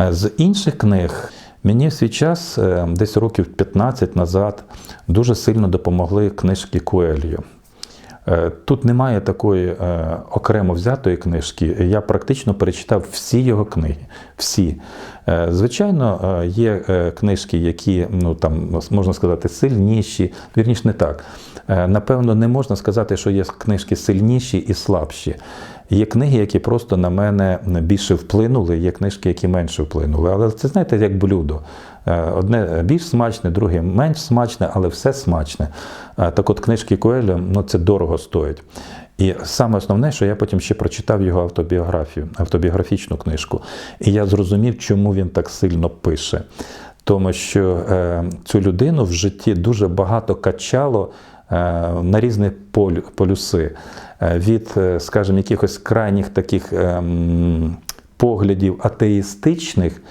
Е, З інших книг мені в свій час, е, десь років 15 назад, дуже сильно допомогли книжки Коельо. Е, Тут немає такої окремо взятої книжки. Я практично перечитав всі його книги. Всі. Звичайно, є книжки, які, ну там можна сказати, сильніші. Вірніше, не так. Напевно, не можна сказати, що є книжки сильніші і слабші. Є книги, які просто на мене більше вплинули, є книжки, які менше вплинули. Але це знаєте, як блюдо. Е, Одне більш смачне, друге менш смачне, але все смачне. Е, Так от книжки Коелю, ну це дорого стоїть. І саме основне, що я потім ще прочитав його автобіографію, автобіографічну книжку. І я зрозумів, чому він так сильно пише. Тому що е, цю людину в житті дуже багато качало на різні полюси. Е, від, е, скажімо, якихось крайніх таких ем, поглядів атеїстичних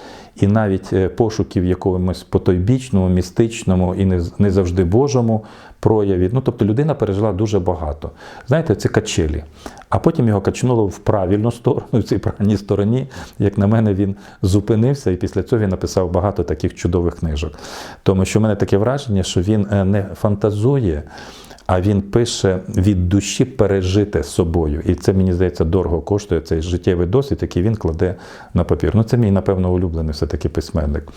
і навіть е, пошуків якомусь потойбічному, містичному і не, завжди Божому прояві. Ну, тобто людина пережила дуже багато. Знаєте, це качелі. А потім його качнуло в правильну сторону, в цій правильній стороні. Як на мене, він зупинився, і після цього він написав багато таких чудових книжок. Тому що в мене таке враження, що він е, не фантазує. А він пише від душі пережити собою. І це, мені здається, дорого коштує цей життєвий досвід, який він кладе на папір. Ну, це мій, напевно, улюблений все-таки письменник.